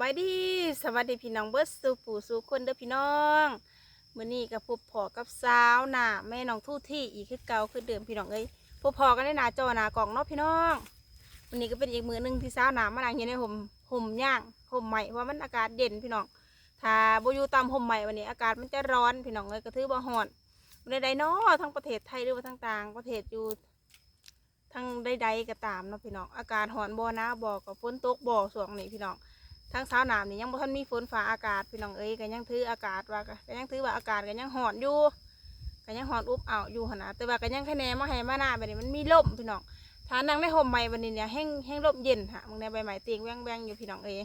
บายดีสวัสดีพี่น้องเบิร์ดสู่ปู่สู่คนเด้อพี่น้องมื้อนี้กับพบพอกับสาวหนาแม่น้องทู่ที่อีกคือเก่าคือเดิมพี่น้องเอ้ยพบพอกันในหนาจอหนากล่องเนาะพี่น้องวันนี้ก็เป็นอีกมือหนึงที่สาวหนามานั่งอยู่ในห่มห่มย่างห่มใหม่เพราะมันอากาศเย็นพี่น้องถ้าบอยู่ตามห่มใหม่วันนี้อากาศมันจะร้อนพี่น้องเอ้ยก็ถือว่าร้อนในใดๆเนาะทั้งประเทศไทยหรือว่าทั้งต่างประเทศอยู่ทั้งใดๆก็ตามเนาะพี่น้อง อากาศร้อนบ่หนะบ่อกับฝนตกบ่ช่วงนี้พี่น้อง ทั้งสาวหนามนี่ยังบ่ทันมีฝนฟ้าอากาศพี่น้องเอ้ยก็ยังถืออากาศว่าก็ยังถือว่าอากาศก็ยังร้อนอยู่ก็ยังร้อนอุบอ้าวอยู่หนนะแต่ว่าก็ยังแค่แนมาให้มาหน้าแบบนี้มันมีลมพี่น้องถ้านั่งในห่มใหม่วันนี้เนี่ยแห้งแห้งลมเย็นฮะมึงในใบไม้เตียงแว่งๆอยู่พี่น้องเอ้ย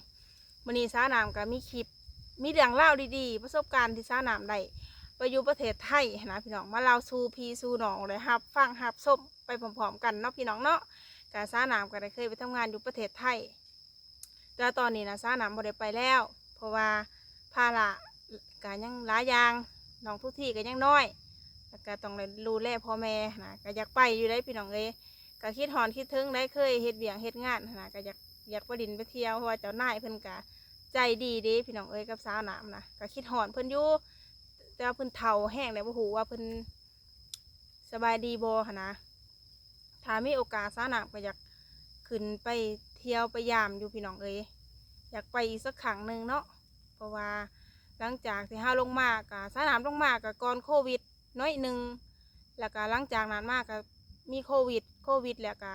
วันนี้สาวหนามก็มีคลิปมีเรื่องเล่าดีๆ ประสบการณ์ที่สาวหนามได้ไปอยู่ประเทศไทยนะพี่น้องมาเล่าสู่พีสู่น้องเลยฮับฟังฮับส้มไปพร้อมๆกันเนาะพี่น้องเนาะกาสาวหนามก็ได้เคยไปทำงานอยู่ประเทศไทย แต่ตอนนี้นะซาหนามบ่ได้ไปแล้ว เพราะว่าภาระกายังหลายอย่างน้องทุกที่ก็ยังน้อยแล้วก็ต้องได้ดูแลพ่อแม่นะก็อยากไปอยู่ได้พี่น้องเอ้ก็คิดหอนคิดถึงได้เคยเฮ็ดเบียงเฮ็ดงานนะก็อยากอยากไปดินไปเที่ยวเพราะว่าเจ้านายเพิ่นก็ใจดีดีพี่น้องเอ้ยกับสาวหนามนะก็คิดหอนเพิ่นอยู่แต่ว่าเพิ่นเฒ่าแห้งแล้วบ่ฮู้ว่าเพิ่นสบายดีบ่นะถ้ามีโอกาสสาวหนามก็อยากขึ้นไป ที่ยวไปยามอยู่พี่น้องเอ้ยอยากไปอีกสักครั้งหนึ่งเนาะเพราะว่าหลังจากที่ห้าลงมากะสนามลงมากะก่อนโควิดน้อยหนึ่งแล้วก็หลังจากนั้นมากะมีโควิด โควิดแล้วก็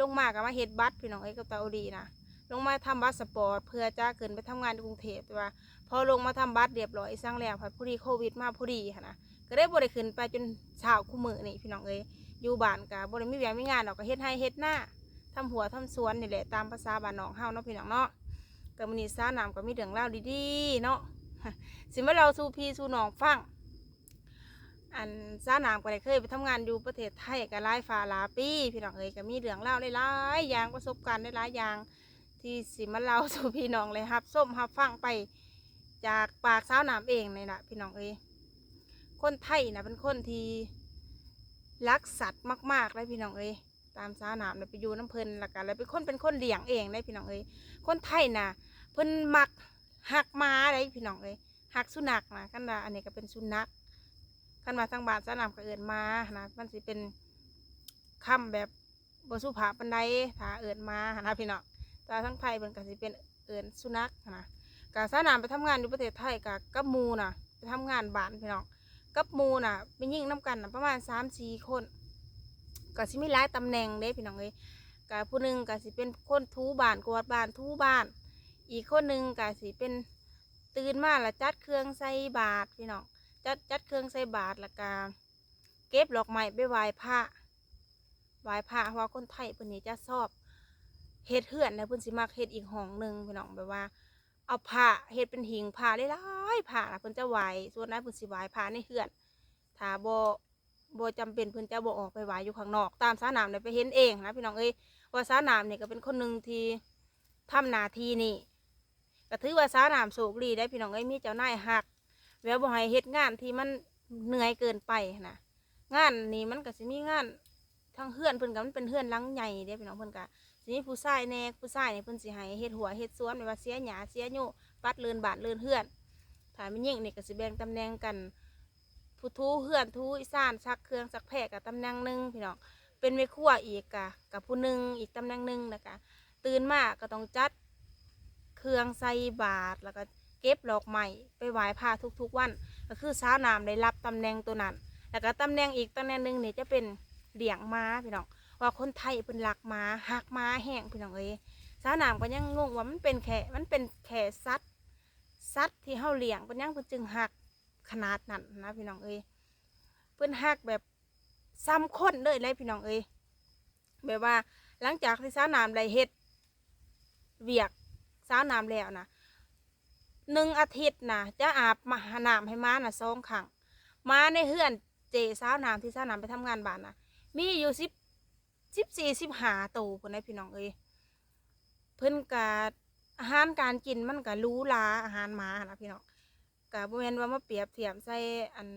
ลงมากะมาเฮ็ดบัตรพี่น้องเอ้ยกับตาอุดีนะลงมาทำบัตรสปอร์ตเพื่อจะขึ้นไปทำงานในกรุงเทพแต่ว่า พอลงมาทำบัตรเรียบร้อยสร้างแล้วพอพอดีโควิดมาพอดีค่ะนะก็ได้บริขึ้นไปจนเช้าคู่มือนี่พี่น้องเอ้ยอยู่บ้านกะบบริมีแหวงมีงานดอกก็เฮ็ดให้เฮ็ดหน้า ทำหัวทำสวนนี่แหละตามภาษาบ้านน้องเฮาเนาะพี่น้องเนาะกับมินิซ่าน้ำก็มีเรื่องเล่าดีๆเนาะสิมาเราสู่พี่สู่น้องฟังอันซ่าน้ำก็ได้เคยไปทำงานอยู่ประเทศไทยกับหลายฟ้าลาปีพี่น้องเอ้ยก็มีเรื่องเล่าวหลายๆอย่างประสบการณ์หลายๆอย่างที่สิมาเราสู่พี่น้องเลยครับส้มครับฟังไปจากปากสาวน้ำเองเลยนะพี่น้องเอ้ยคนไทยนะเป็นคนที่รักสัตว์มากๆเลยพี่น้องเอ้ย ตามสาหนามเลยไปอยู่น้ำเพลินละกันแล้วเป็นคนเป็นคนเลี้ยงเองได้พี่น้องเอ้ยคนไทยนะเพิ่นมักหักม้าได้พี่น้องเอ้ยหักสุนัขนะกันว่าอันนี้ก็เป็นสุนัขกันมาทางบานสาหนามก็เอินมานะมันสิเป็นคำแบบบสุภาพปันไดถ้าเอินมานะพี่น้องแต่ทั้งไทยเป็นก็สิเป็นเอินสุนัขนะกาสาหนามไปทำงานอยู่ประเทศไทยกับกับมูน่ะไปทำงานบ้านพี่น้องกับมูน่ะไปยิ่งน้ำกันนะประมาณสามสี่คน ก็สิมีหลายตำแหน่งเด้พี่น้องเอ้ยกะผู้หนึ่งก็สิเป็นคนทูบ้านกวาดบ้านทูบ้าน อีกคนหนึ่งก็สิเป็นตื่นมาแล้วจัดเครื่องใส่บาตรพี่น้องจัดจัดเครื่องใส่บาตรแล้วก็เก็บดอกไม้ไปไหว้พระไหว้พระเพราะว่าคนไทยเพิ่นนี่จะชอบเฮ็ดเฮือนนะเพิ่นสิมักเฮ็ดอีกห้องหนึ่งพี่น้องแบบว่า เอาผ้าเฮ็ดเป็นหิงผ้าได้หลายผ้าเพิ่นจะไหว้ส่วนนั้นเพิ่นสิไหว้ผ้าในเฮือนถ้าบ่ บ่จำเป็นเพิ่นจะบ่ออกไปไหวอยู่ข้างนอก ตามสาหนามเนี่ยไปเห็นเองนะพี่น้องเอ้ยว่าสาหนามเนี่ยก็เป็นคนหนึ่งที่ทำหนาทีนี่ก็ถือว่าสาหนามโศกดีได้พี่น้องเอ้ยมีเจ้านายหักแววบ่ให้เฮ็ดงานที่มันเหนื่อยเกินไปนะงานนี่มันก็สิมีงานทั้งเฮือนเพิ่นก็มันเป็นเฮือนลังใหญ่เด้พี่น้องเพิ่นก็สิมีผู้ชายแน่ผู้ชายนี่เพิ่นสิให้เฮ็ดหัวเฮ็ดสวนไม่ว่าเสียหญ้าเสียโยปัดเลือนบาดเลือนเฮือนถ้ามันยิ่งนี่ก็สิแบ่งตำแหน่งกัน ผู้ทูเฮือนทูอีสานซักเครื่องซักแพรกับตำแหน่งหนึ่งพี่น้องเป็นแม่ครัวอีกกะกับผู้หนึ่งอีกตำแหน่งหนึ่งนะคะตื่นมากก็ต้องจัดเครื่องใส่บาตรแล้วก็เก็บดอกไม้ไปไหว้พระทุกๆวัน ก็คือสาวน้ำได้รับตำแหน่งตัวนั้น แล้วก็ตำแหน่งอีกตำแหน่งหนึ่งเนี่ยจะเป็นเลี้ยงม้าพี่น้องว่าคนไทยเป็นหลักม้าหักม้าแห้งพี่น้องเอ้ยสาวน้ำก็ยังงงว่ามันเป็นแค่มันเป็นแค่สัตว์สัตว์ที่เฮาเลี้ยงเป็นยังเพิ่นจึงหัก ขนาดนั้นนะพี่น้องเอ้ยเพื่อนหักแบบซ้ำค้นเลยเลยพี่น้องเอ้ยแบบว่าหลังจากที่สาวน้ำได้เฮ็ดเวียกสาวน้ำแล้วนะหนึ่งอาทิตย์นะจะอาบมาหาน้ำให้ม้านะสองครั้งม้าในเฮือนเจสาวน้ำที่สาวน้ำไปทำงานบ้านนะมีอยู่สิบสิบสี่สิบห้าตัวคนได้พี่น้องเอ้ยเพิ่นกาอาหารการกินมันก็รู้ลาอาหารม้านะพี่น้อง กับ่แม่นว่ามาเปรียบเทียมใส่อัน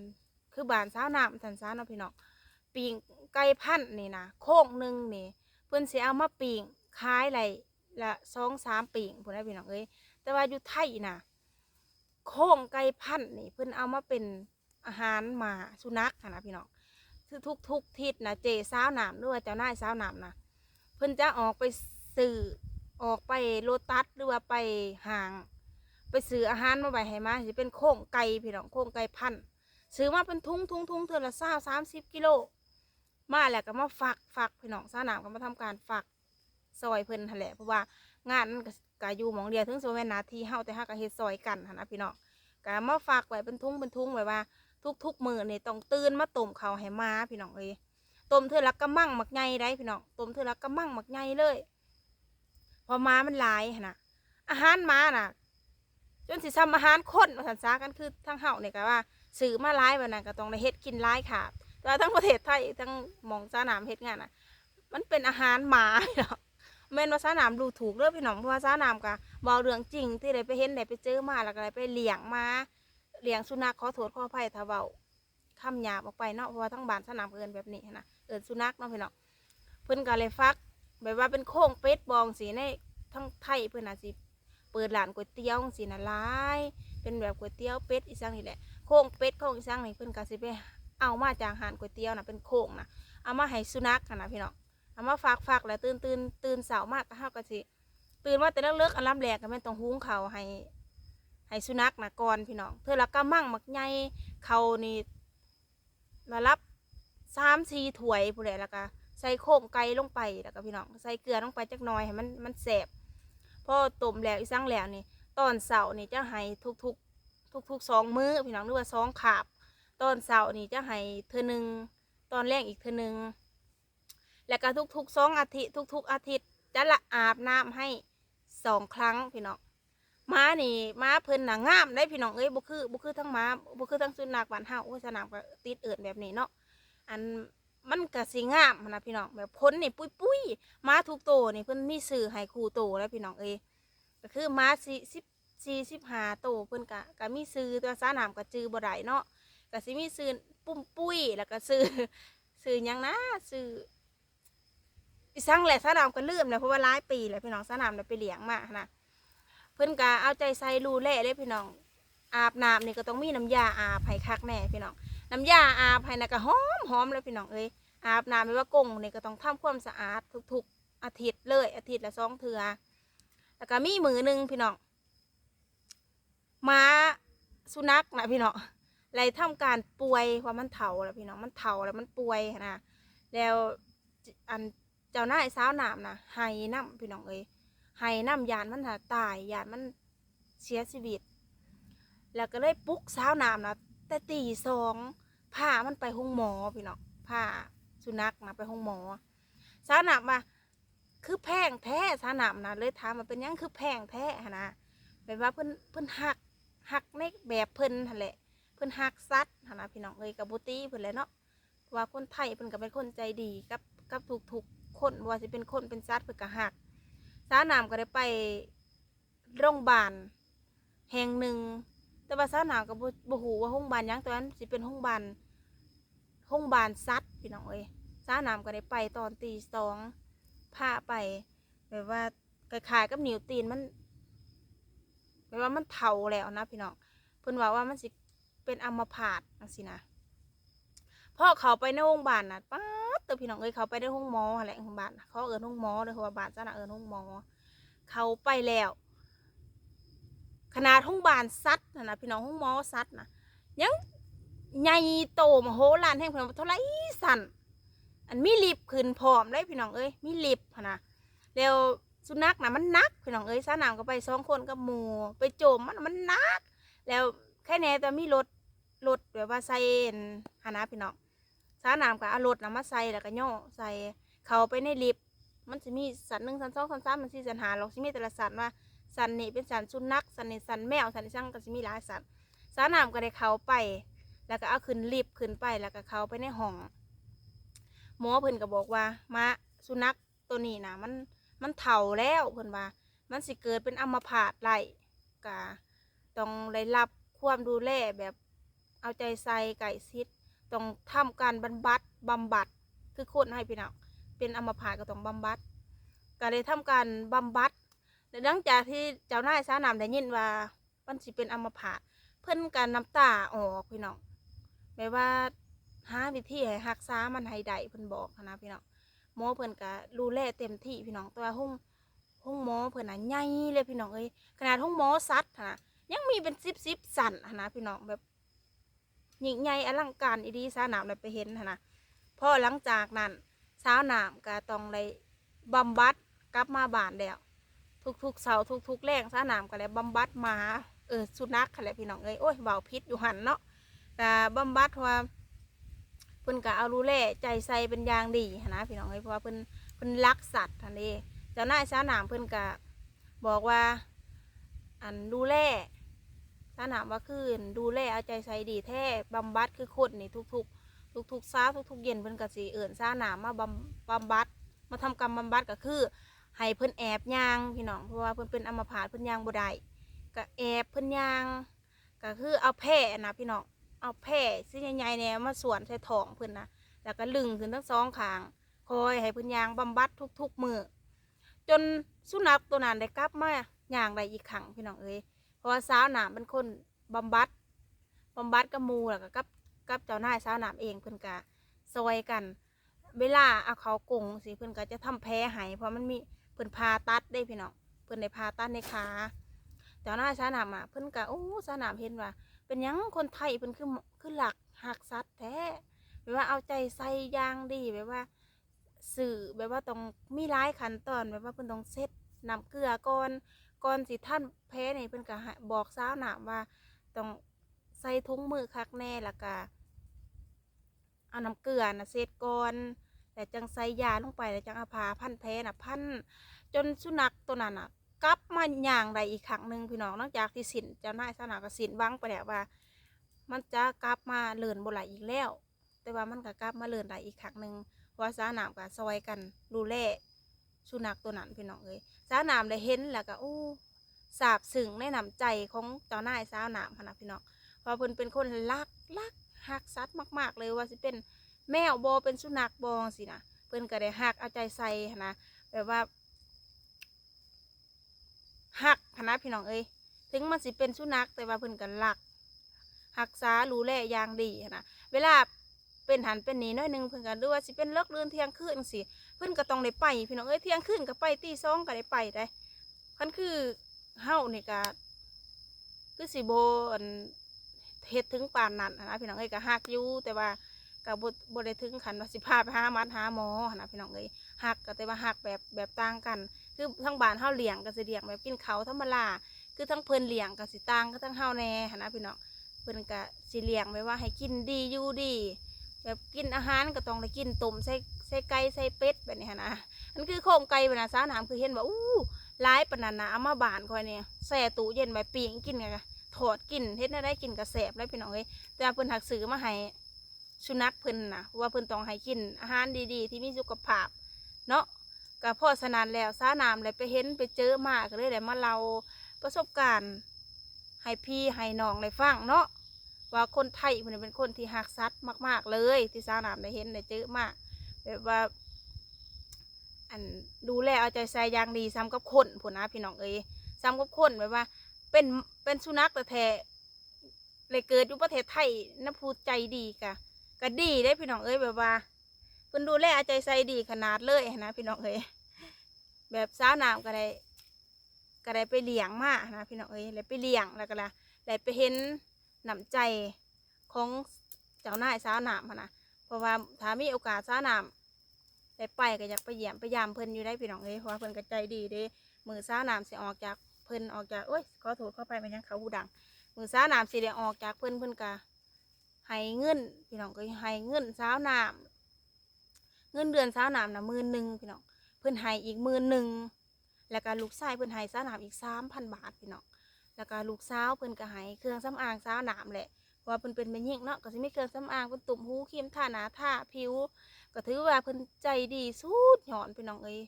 คือบานสาวน้ำสันสาวเนาะพี่น้องปิงไก่พันธุ์นี่นะโค้งหนึ่งนี่เพิ่นสิเอามาปิงขายไรละสองสามปิงพุ่นได้พี่น้องเอ้ยแต่ว่าอยู่ไทยนะโค้งไก่พันธุ์นี่เพิ่นเอามาเป็นอาหารหมาสุนัขนะพี่น้องคือทุกทุกทิศนะเจสาวหนามหรือว่าเจ้านายสาวหนามนะเพิ่นจะออกไปสื่อออกไปโลตัสหรือว่าไปห่าง ไปซื้ออาหารมาไว้ให้หมาสิเป็นโค้งไก่พี่น้องโค้งไก่พันธุ์ซื้อมาเป็นทุงทุงทุงเทือละเศร้าสามสิบกิโลมาแล้วก็มาฝักฝักพี่น้องสาวหนามก็มาทำการฝักซอยเพิ่นหั่นแหละเพราะว่างานมันก็ก็อยู่หมองเดียวถึงสิว่าแม่นนาทีเฮาแต่เฮาก็เฮ็ดซอยกันนะพี่น้องก็มาฝากไว้เป็นทุงเป็นทุงไว้ว่า ทุกๆมื้อนี่ต้องตื่นมาต้มเขาให้มาพี่น้องเอ้ยต้มเทื่อละกะมั่งหมักใหญ่ได้พี่น้องต้มเทื่อละกะมั่งหมักใหญ่เลยเพอม้ามันลายนะอาหารม้าน่ะ จนสิซ้ำอาหารคนมาสันซากันคือทั้งเฮาเนี่ยก็ว่าซื้อมาหลายวันนั้นก็ต้องได้เฮ็ดกินหลายค่ะแต่ทั้งประเทศไทยทั้งมองสนามเฮ็ดงานน่ะ มันเป็นอาหารหมาพี่น้องแม่นว่าสนามดูถูกเด้อพี่น้องเพราะว่าสนามก็เว้าเรื่องจริงที่ได้ไปเห็นได้ไปเจอมาแล้วก็ได้ไปเลี้ยงมาเลี้ยงสุนัขขอโทษขออภัยถ้าเว้าคำหยาบออกไปเนาะเพราะว่าทั้งบ้านสนามเอินแบบนี้นนะเอินสุนัขเนาะพี่น้องเพิ่นก็เลยฟักแบบว่าเป็นโค้งเป็ดบองสีในทั้งไทยเพิ่นอาจสิ เปิดร้านก๋วยเตี๋ยวสีน่ะหลาย เป็นแบบก๋วยเตี๋ยวเป็ดอีสังนี่แหละโค้งเป็ดโค้งอีสังนี่เพิ่นก็สิไปเอามาจากหานก๋วยเตี๋ยวน่ะเป็นโค้งนะเอามาให้สุนัขนะพี่น้องเอามาฝากฝากแล้วตื่นตื่นตื่นเสาร์มากก็เฮาก็สิตื่นว่าแต่เลิกๆอันรับแรกก็แม่นต้องหุงเขาให้ให้สุนัขนะก่อนพี่น้องเธอละก็มั่งมักใหญ่เขานี่มารับสามสี่ถ้วยผู้ใดแล้วก็ใส่โค้งไก่ลงไปแล้วก็พี่น้องใส่เกลือลงไปจักหน่อยให้มันมันแสบ พอต้มแล้วอีสังแล้วนี่ตอนเสาร์นี่จะให้ทุกทุกทุกทุกสองมื้อพี่น้องหรือว่าสองขาบ ตอนเสาร์นี่จะให้เธอหนึ่งตอนแรกอีกเธอหนึ่งแล้วก็ทุกๆสองอาทิตย์ทุกๆอาทิตย์จะละอาบน้ำให้สองครั้งพี่น้องม้านี่ม้าเพิ่นหน่ะงามได้พี่น้องเอ้ยบ่คือบ่คือทั้งม้าบ่คือทั้งสุนัขบ้านเฮาโอ้สนามก็ติดเอิดแบบนี้เนาะอัน มันก็สิงามนะพี่น้องแบบพ้นนี่ปุ้ยปุ้ยม้าทุกโตวนี่เพิ่นมีสื่อให้คู่โตแล้วพี่น้องเอ้ยก็คือม้าสี่สิบสี่สิบห้าโตเพิ่นก็ก็มีสื่อตัวาสนามก็จือบ่ได้เนาะก็สิมีสื่อปุ้มปุ้ยแล้วก็สื่อสื่อยังนะสื่ออีสังแหละสนามก็ลืมแล้วเพราะว่าหลายปีแล้วพี่น้องสนามได้ไปเลี้ยงมานะเพิ่นก็เอาใจใส่รูแล่เลยพี่น้องอาบน้ำนี่ก็ต้องมีน้ำยาอาบให้คักแน่พี่น้อง น้ำยาอาบให้นะก็หอมหอมเลยพี่น้องเอ้ยอาบน้ำไม่ว่ากงนี่ก็ต้องทำความสะอาดทุกๆอาทิตย์เลย อาทิตย์ละสองเทื่อแล้วก็มีมือหนึ่งพี่น้องม้าสุนัขนะพี่น้องไรทำการป่วยว่ามันเถาแล้วพี่น้องมันเถาแล้วมันป่วยนะแล้วอันเจ้าหน้ายสาวน้ำนะไห้น้ำพี่น้องเอ้ยให้น้ำยานมันหาตายยานมันเสียชีวิต แล้วก็เลยปลุกสาวน้ำนะ แต่ตีสองพามันไปห้องหมอพี่น้องพาสุนัขนะไปห้องหมอสาวน้ำมาคือแพงแท้สาวน้ำนะเลยถามมาเป็นยังคือแพงแท้นะแบบว่าเพิ่นเพิ่นหักหักในแบบเพิ่นหั่นแหละ เพิ่นหักซัดนะพี่น้องเอ้ยกับบุตี้เพิ่นแหละเนาะว่าคนไทยเพิ่นก็เป็นคนใจดีกับกับทุกๆคนว่าสิเป็นคนเป็นซัดเพิ่นก็หักสาวนามก็ได้ไปโรงพยาบาลแห่งหนึ่ง แต่ว่าสาวนามก็บ่บ่ฮู้ว่าโรงบาลหยังตอนนั้นสิเป็นโรงพยาบาลโรงบาลสัตว์พี่น้องเอ้ยสาวนามก็ได้ไปตอนตีสองพาไปแบบว่าคล้ายๆกับนิ้วตีนมันแบบว่ามันเฒ่าแล้วนะพี่น้องเพิ่นว่าว่ามันสิเป็นอัมพาตจังซี่นะพ่อเขาไปในโรงพยาบาลน่ะป๊าดเตอพี่น้องเอ้ยเขาไปในห้องหมอหั่นแหละโรงพยาบาลน่ะเขาเอิ้นห้องหมอเลยเพราะว่าบานจ้าน่ะเอิ้นห้องหมอเขาไปแล้ว ขนาดห้องบานซัดนะนะพี่น้องห้องหมอซัดนะยังใหญ่โตมโหฬารแห่งพี่น้องเท่าไรสั่นอันมีลิฟต์ขึ้นพร้อมเลยพี่น้องเอ้ยมีลิฟต์หั้นะแล้วสุนัขนะมันนักพี่น้องเอ้ยสานามก็ไปสองคนกับหมูไปโจมมันมันนัก แล้วแค่แน่แต่มีรถรถแบบว่าใส่หันะพี่น้องสานามก็เอารถนะมาใส่แล้วก็ย่อใส่เขาไปในลิฟต์มันจะมีสันหนึ่งสันสองสันสามมันสี่สันหาเราจะมีแต่ละสันว่า สันนี่เป็นสันสุนัขสันนี่สันแมวสันนี่ช่างก็จะมีหลายสันสานามก็ได้เขาไป แล้วก็เอาขึ้นลิฟต์ขึ้นไปแล้วก็เขาไปในห้องหมอเพิ่นก็บอกว่ามาสุนัขตัวนี้นะมันมันเฒ่าแล้วเพิ่นว่า มันสิเกิดเป็นอัมพาตไหลกะต้องได้รับความดูแลแบบเอาใจใส่ไก่ซิดต้องทำการบำบัดบำบัดคือคนให้พี่น้องเป็นอัมพาตก็ต้องบำบัดก็เลยทำการบำบัด แต่หลังจากที่เจ้านายสาวนามได้ยินว่ามันสิเป็นอัมพาตเพิ่นกันน้ำตาออกพี่น้องแบบว่าหาวิธีให้รักษามันให้ได้เพิ่นบอกนะพี่น้องหมอเพิ่นก็ดูแลเต็มที่พี่น้องแต่ว่าห้องห้องหมอเพิ่นน่ะใหญ่เลยพี่น้องเอ้ยขนาดห้องหมอสัตว์นะยังมีเป็นซิบซิบสั่นนะพี่น้องแบบยิ่งใหญ่อลังการอีดีสาวนามได้ไปเห็นนะพอหลังจากนั้นสาวนามก็ต้องได้บำบัดกลับมาบ้านแล้ว ทุกๆเสาทุกๆแรงสนามก็เลยบำบัดหมาเออสุนัขค่ะแหละพี่น้องเอ้ยโอ้ยเบาพิษอยู่หันเนาะก็บำบัดว่าเพิ่นก็เอารู้แลใจใส่เป็นอย่างดีนะพี่น้องเอ้ยเพราะว่าเพิ่นเพิ่นรักสัตว์ทันเองเจ้านายสนามเพิ่นก็บอกว่าอันดูแลสนามว่าคืนดูแลเอาใจใส่ดีแท้บำบัดคือคนนี่ทุกๆทุกๆเช้าทุกๆเย็นเพิ่นก็สิเอิ่นสนามมาบำบำบัด มาทำกรรมบำบัดก็คือ ให้เพิ่นแอบย่างพี่น้องเพราะว่าเพิ่นเป็นอัมพาตเพิ่นย่างบ่ได้ก็แอบเพิ่นย่างก็คือเอาแพร่นะพี่น้องเอาแพร่ซี่ใหญ่ๆเนี่ยมาสวนใส่ท้องเพิ่นนะแล้วก็ลึงขึ้นทั้งสองข้างคอยให้เพิ่นย่างบำบัดทุกๆมือจนสุนัขตัวนั้นได้กลับมาย่างได้อีกครั้งพี่น้องเอ้ยเพราะว่าสาวหนามเป็นคนบำบัดบำบัดกับมูแล้วก็กับกับเจ้านายสาวหนามเองเพิ่นก็ซอยกัน เวลาเอาเขากงสิเพิ่นก็จะทำแผลให้เพราะมันมี เพิ่นพาตัดได้พี่น้องเพิ่นได้พาตัดในขาเจ้าหน้าสนามอะเพิ่นก็โอ้สนามเห็นว่า เป็นยังคนไทยเพิ่นคือคือหลักหักสัตว์แท้แบบว่าเอาใจใส่ยางดีแบบว่า สื่อแบบว่าต้องมีหลายขันตอนแบบว่าเพิ่นต้องเซ็ตน้ำเกลือก่อนก่อนสิท่านแพ้นี่เพิ่นก็บอกสาวหนามว่าต้องใส่ถุงมือคักแน่ล้วก็เอาน้ำเกลือนะเซ็ตก่อน แต่จังใส่ยาลงไปแล้วจังอาผ้าพันแผลน่ะพันจนสุนัขตัวนั้นน่ะกลับมาย่างได้อีกครั้งหนึ่งพี่น้องนอกจากที่สินเจ้านายสนาก็สินวังไปแล้วว่า มันจะกลับมาเลื่อนบ่ไหลอีกแล้ว แต่ว่ามันก็กลับมาเลื่อนได้อีกครั้งหนึ่งเพราว่าสนามก็ซอยกันดูแลสุนัขตัวนั้นพี่น้องเอ้ยสนามได้เห็นแล้วก็อู้สาบซึ้งในน้ำใจของเจ้านายสาวนามพนนะพี่น้องเพราะเพิ่นเป็นคนรักรักหักสัตว์มาก ๆ เลยว่าสิเป็น แมวบอเป็นสุนัขบองสินะเพิ่นก็ได้หักเอาใจใส่นะแบบว่าหักหั้นนะพี่น้องเอ้ยถึงมันสิเป็นสุนัขแต่ว่าเพิ่นก็รักหักษารู้แลอย่างดีนะเวลาเป็นหันเป็นหนีน้อยหนึงเพิ่นก็ดูว่าสิเป็นเลิกเรือนเที่ยงคืนสิเพิ่นก็ต้องได้ไปพี่น้องเอ้ยเที่ยงคืนก็ไปตีสองก็ได้ไปได้คันคือเฮานี่ก็คือสิโบนเฮ็ดถึงปานนั้นหั้นนะพี่น้องเอ้ยก็หักอยู่แต่ว่า กับบทได้ถึงขันว่าสิพาไปหามัดหาหมอนะพี่น้องเอ้ยหักก็แต่ว่าหักแบบแบบต่างกัน คือทั้งบ้านเฮาเลี้ยงก็สิเลี้ยงแบบกินเขาธรรมดาคือทั้งเพิ่นเลี้ยงก็สิต่างก็ทั้งเฮาแน่นะพี่น้องเพิ่นก็สิเลี้ยงไว้ว่าให้กินดีอยู่ดี แบบกินอาหารก็ต้องได้กินต้มใส่ใส่ไก่ใส่เป็ดแบบนี้นะอันคือโครงไก่เวลาสาวน้ำคือเห็นว่าอู้หลายปนันนะเอามาบานคอยเนี่ยแช่ตู้เย็นไว้ปิ้งกินกันถอดกินเฮ็ดได้กินกระแสบเลยพี่น้องเอ้ยแต่เพิ่นหักซื้อมาให้ สุนัขเพิ่นนะว่าเพิ่นต้องให้กินอาหารดีๆ ที่มีสุขภาพ เนาะก็พอสนานแล้วสานามเลยไปเห็นไปเจอมาก็เลยได้มาเล่าประสบการณ์ให้พี่ให้น้องได้ฟังเนาะว่าคนไทยเพิ่นเป็นคนที่หักสัตว์มาก ๆ เลย ที่สานามได้เห็นได้เจอมาแบบว่าอันดูแลเอาใจใส่อย่างดีซ้ำกับคนพุ่นนะพี่น้องเอ้ยซ้ำกับคนแบบว่า เป็นเป็นสุนัขแต่แท้เลยเกิดอยู่ประเทศไทยน้ำพูใจดีกะ ก็ดีได้พี่น้องเอ้ยแบบว่าเพิ่นดูแลเอาใจใส่ดีขนาดเลยนะพี่น้องเอ้ยแบบสาวน้ำก็ได้ก็ได้ไปเลี้ยงมานะพี่น้องเอ้ยเลยไปเลี้ยงแล้วก็ละได้ไปเห็นน้ำใจของเจ้านายสาวน้ำนนะเพราะว่าถ้ามีโอกาสสาวน้ำได้ไปก็อยากไปเยี่ยมไปยามเพิ่นอยู่ได้พี่น้องเอ้ยเพราะว่าเพิ่นก็ใจดีเด้มือสาวน้ำสิออกจากเพิ่นออกจากโอ้ยขอโทษเข้าไปมันยังเขาหูดังมือสาวน้ำสิได้ออกจากเพิ่นเพิ่นก็ ให้เงินพี่น้องก็ให้เงินสาวน้ำเงินเดือนสาวน้ำนะหมื่นหนึ่งพี่น้องเพิ่นให้อีกหมื่นหนึ่งแล้วก็ลูกชายเพิ่นให้สาวน้ำอีกสามพันบาทพี่น้องแล้วก็ลูกสาวเพิ่นก็ให้เครื่องสำอางสาวน้ำแหละเพราะว่าเพิ่นเป็นแม่หญิงเนาะก็สิมีเครื่องสำอางเป็นตุ่มหูครีมทาหน้าทาผิว ก็ถือว่าเพิ่นใจดีสุดยอดพี่น้องเอ้ย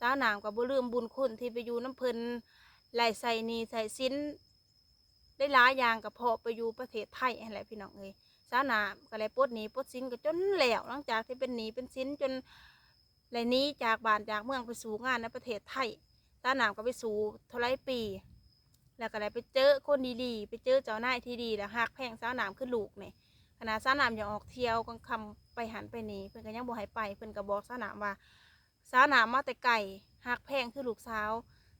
สาวน้ำก็บ่ลืมบุญคุณที่ไปอยู่น้ำเพิ่นไหลใส่หนีใส่สินได้หลายอย่างก็เพาะไปอยู่ประเทศไทยนั่นแหละพี่น้องเอ้ย สาวนาก็เลยปลดหนีปลดสินก็จนแล้วหลังจากที่เป็นหนีเป็นสินจนเลยนี้จากบ้านจากเมืองไปสู่งานในประเทศไทยสาหนามก็ไปสู่เท่าไรปี แล้วก็ได้ไปเจอคนดีๆ ไปเจอเจ้านายที่ดีแล้วหักแพงสาวหนามขึ้นลูกเนี่ยขณะสาวหนามอยากออกเที่ยวกลางคำไปหันไปนี่เพิ่อนก็ยังบ่ให้ไปเพิ่อนก็บอกสาวหนามว่าสาวหนามมาแต่ไก่หักแพงคือลูกสาว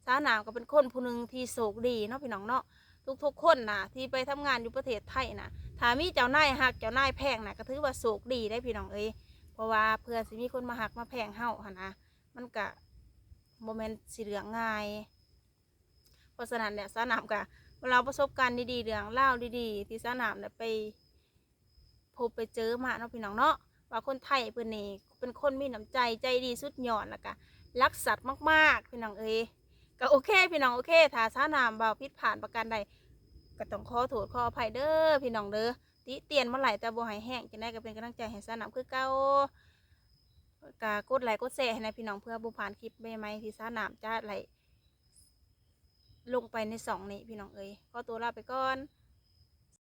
สาวหนามก็เป็นคนผู้หนึงที่โศกดีเนาะพี่น้องเนาะ ทุกๆคนนะที่ไปทำงานอยู่ประเทศไทยนะถ้ามีเจ้านายหักเจ้านายแพงนะก็ถือว่าโศกดีได้พี่น้องเอ้ยเพราะว่าเพื่อสิมีคนมาหักมาแพงเฮาหนะมันก็โมเมนต์สิเหลืองง่ายเพราะฉะนั้นเนี่ยสนามกะเราประสบการณ์ดีๆเรื่องเล่าดีๆ ที่สนามเนี่ยไปพบไปเจอมาเนาะพี่น้องเนาะว่าคนไทยเพื่อนนี่เป็นคนมีน้ำใจใจดีสุดยอดแล้วก็รักสัตว์มากๆพี่น้องเอ้ยก็โอเคพี่น้องโอเคถ้าสนามเบาพิษผ่านประการใด ก็ต้องขอโทษขออภัยเด้อพี่น้องเด้อติเตียนเมื่อไหร่แต่บ่หายแห้งจะได้ก็เป็นกำลังใจให้สนับคือเก่ากากดไลค์กดแชร์ให้นะพี่น้องเพื่อบุผ่านคลิปใหม่ๆที่สนามจะไหลลงไปในสองนี้พี่น้องเอ้ยขอตัวลาไปก่อน